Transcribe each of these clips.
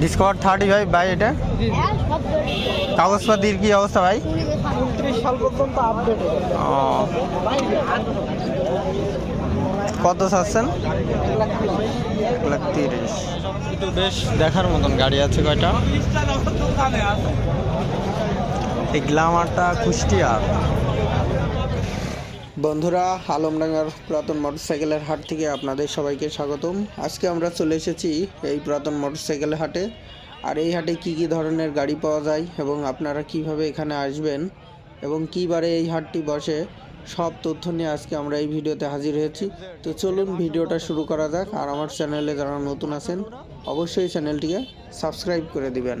Discover thirty five ভাই এটা? কাগজপাতির কি অবস্থা ভাই? কত চাচ্ছেন? এক লাখ তিরিশ বেশ দেখার মতন গাড়ি আছে কয়টা? এই গ্লামারটা কুষ্টিয়ার। বন্ধুরা আলমডাঙ্গার পুরাতন মোটরসাইকেলের হাট থেকে আপনাদের সবাইকে স্বাগতম। আজকে আমরা চলে এসেছি এই পুরাতন মোটরসাইকেলের হাটে। আর এই হাটে কি কি ধরনের গাড়ি পাওয়া যায় এবং আপনারা কীভাবে এখানে আসবেন এবং কী বারে এই হাটটি বসে, সব তথ্য নিয়ে আজকে আমরা এই ভিডিওতে হাজির হয়েছি। তো চলুন ভিডিওটা শুরু করা যাক। আর আমার চ্যানেলে যারা নতুন আছেন, অবশ্যই চ্যানেলটিকে সাবস্ক্রাইব করে দিবেন।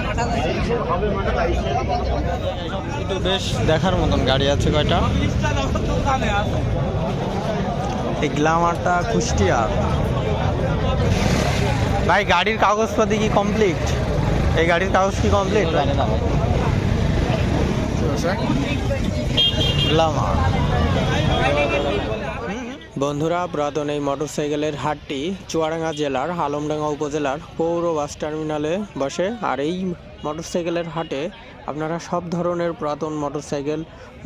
বেশ দেখার মতন গাড়ি আছে কয়টা? এই গ্লামারটা কুষ্টিয়া। ভাই, গাড়ির কাগজপাতি কি কমপ্লিট এই গাড়ির কাগজ কি কমপ্লিট গ্লামার বন্ধুরা, পুরাতন এই মোটরসাইকেলের হাটটি চুয়াডাঙ্গা জেলার আলমডাঙ্গা উপজেলার পৌর বাস টার্মিনালে বসে। আর এই মোটরসাইকেলের হাটে আপনারা সব ধরনের পুরাতন মোটরসাইকেল,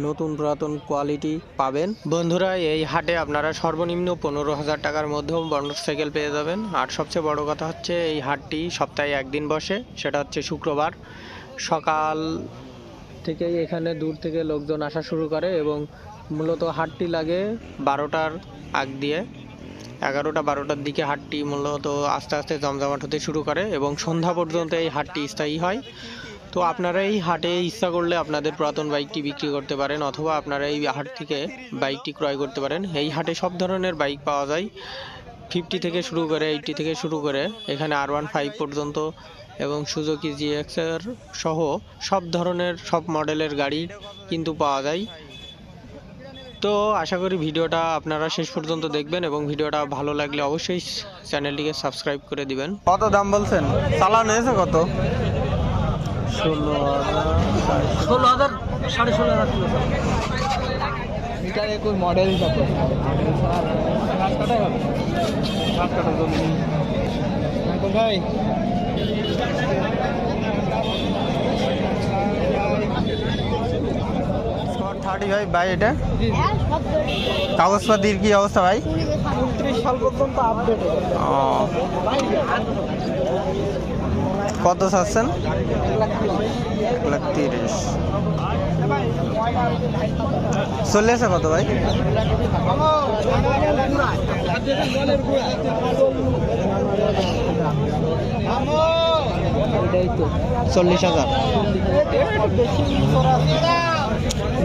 নতুন পুরাতন কোয়ালিটি পাবেন। বন্ধুরা, এই হাটে আপনারা সর্বনিম্ন পনেরো হাজার টাকার মধ্যেও মোটরসাইকেল পেয়ে যাবেন। আর সবচেয়ে বড় কথা হচ্ছে, এই হাটটি সপ্তাহে একদিন বসে, সেটা হচ্ছে শুক্রবার। সকাল থেকেই এখানে দূর থেকে লোকজন আসা শুরু করে এবং মূলত হাটটি লাগে বারোটার আগ দিয়ে। এগারোটা, বারোটার দিকে হাটটি মূলত আস্তে আস্তে জমজমাট হতে শুরু করে এবং সন্ধ্যা পর্যন্ত এই হাটটি স্থায়ী হয়। তো আপনারা এই হাটে ইচ্ছা করলে আপনাদের পুরাতন বাইকটি বিক্রি করতে পারেন অথবা আপনারা এই হাট থেকে বাইকটি ক্রয় করতে পারেন। এই হাটে সব ধরনের বাইক পাওয়া যায়। ফিফটি থেকে শুরু করে এইটটি থেকে শুরু করে এখানে আর ওয়ান ফাইভ পর্যন্ত এবং সুজুকি জিএক্সের সহ সব ধরনের, সব মডেলের গাড়ি কিন্তু পাওয়া যায়। তো আশা করি ভিডিওটা আপনারা শেষ পর্যন্ত দেখবেন এবং ভিডিওটা ভালো লাগলে অবশ্যই চ্যানেলটিকে সাবস্ক্রাইব করে দিবেন। কত দাম বলছেন? চালান হয়েছে কত? ষোলো ষোলো হাজার সাড়ে ষোলো হাজার মডেল যত আঙ্কল ভাই ভাই এটা? কাগজপাতির কি অবস্থা ভাই? উনত্রিশ সাল পর্যন্ত আপডেট ও। কত চাচ্ছেন? তিরিশ। চলে আছে কত ভাই? চল্লিশ হাজার।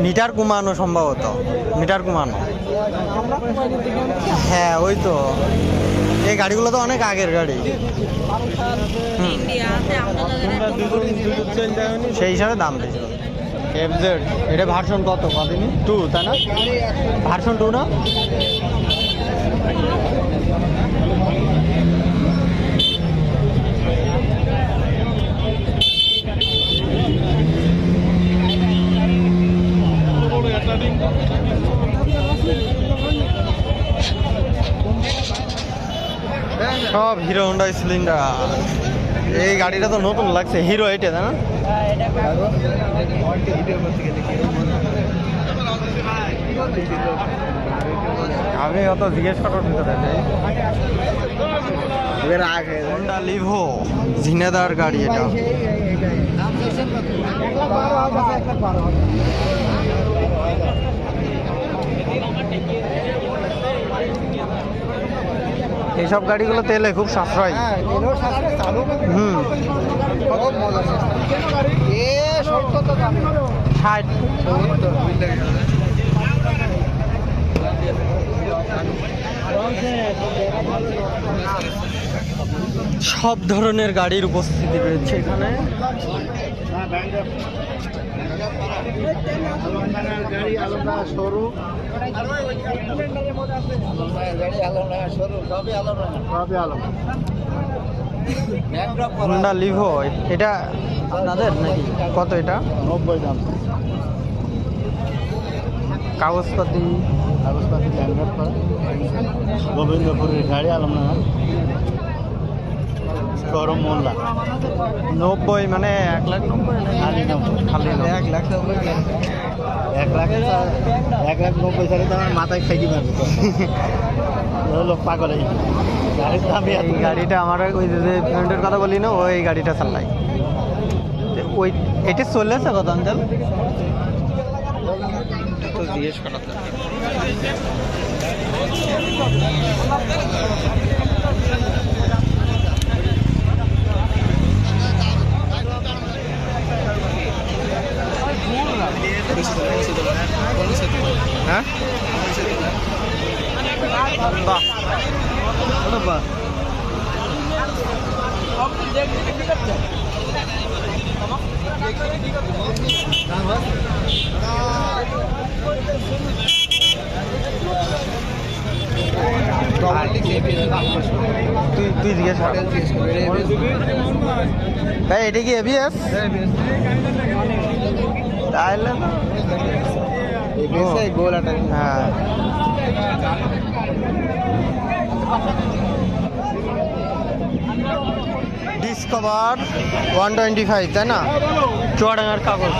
মিটার কমানো সম্ভবত মিটার কমানো। হ্যাঁ ওই তো। এই গাড়িগুলো তো অনেক আগের গাড়ি। সেই হিসাবে দাম বেশি। এফজেড এটা ভার্সন কত? কদিনই টু তাই না? ভার্সন টু না? সব হিরো হোন্ডা সিলিন্ডার। এই গাড়িটা তো নতুন লাগছে, হিরো এটা তাই না? আমি অত জিজ্ঞেস করার হোন্ডা লিভো ঝিনেদার গাড়ি এটা এক লাখ বারো হাজার এক লাখ বারো হাজার এইসব গাড়িগুলো তেলে খুব সাশ্রয়। হ্যাঁ হুম। ষাট। সব ধরনের গাড়ির উপস্থিতি রয়েছে এখানে। লিভো এটা আপনাদের নাকি? কত এটা? নব্বই দাম কাগজপাতি কাগজপাতি গোবিন্দপুরের গাড়ি আলাম না গরম মোল্লা। নব্বই মানে এক লাখ নব্বই খালি খালি এক লাখ এক লাখ এক লাখ নব্বই সালে তো আমার মাথায় পারবে তো লোক পাগল এই। এই গাড়িটা আমার ওই যে ফ্রেন্ডের কথা বলি না ওই গাড়িটা চালাই। ওই এটা চলেছে কত অঞ্চল জিজ্ঞেস করা হ্যাঁ বাহ। বাহ তুই তুই জিজ্ঞেস ভাই এটা কি এবিএস তাহলে না গোল হ্যাঁ। ডিসকভার ওয়ান টোয়েন্টি ফাইভ তাই না? চুয়াডাঙ্গার কাগজ।